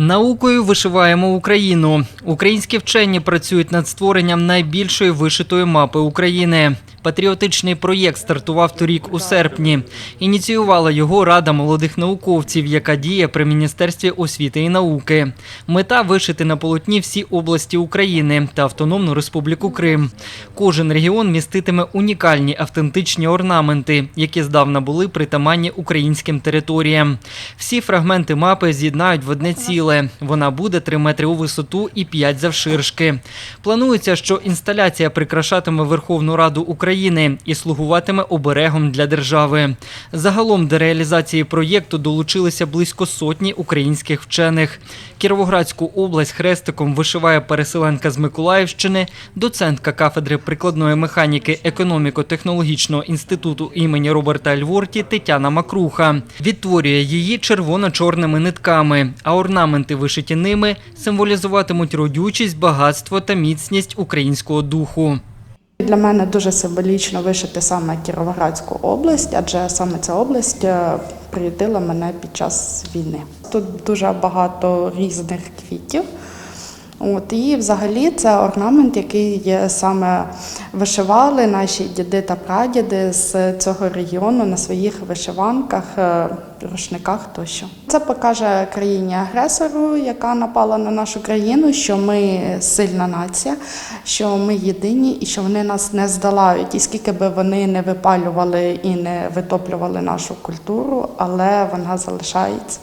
Наукою вишиваємо Україну. Українські вчені працюють над створенням найбільшої вишитої мапи України. Патріотичний проєкт стартував торік у серпні. Ініціювала його Рада молодих науковців, яка діє при Міністерстві освіти і науки. Мета вишити на полотні всі області України та Автономну Республіку Крим. Кожен регіон міститиме унікальні автентичні орнаменти, які здавна були притаманні українським територіям. Всі фрагменти мапи з'єднають в одне ціле. Вона буде 3 метри у висоту і 5 завширшки. Планується, що інсталяція прикрашатиме Верховну Раду України і слугуватиме оберегом для держави. Загалом до реалізації проєкту долучилися близько сотні українських вчених. Кіровоградську область хрестиком вишиває переселенка з Миколаївщини, доцентка кафедри прикладної механіки економіко-технологічного інституту імені Роберта Альворті Тетяна Макруха. Відтворює її червоно-чорними нитками, а орнаменти, вишиті ними, символізуватимуть родючість, багатство та міцність українського духу. Для мене дуже символічно вишити саме Кіровоградську область, адже саме ця область е, приютила мене під час війни. Тут дуже багато різних квітів. От, і взагалі це орнамент, який саме вишивали наші діди та прадіди з цього регіону на своїх вишиванках, е, рушниках тощо. Це покаже країні-агресору, яка напала на нашу країну, що ми сильна нація, що ми єдині і що вони нас не здолають. І скільки би вони не випалювали і не витоплювали нашу культуру, але вона залишається.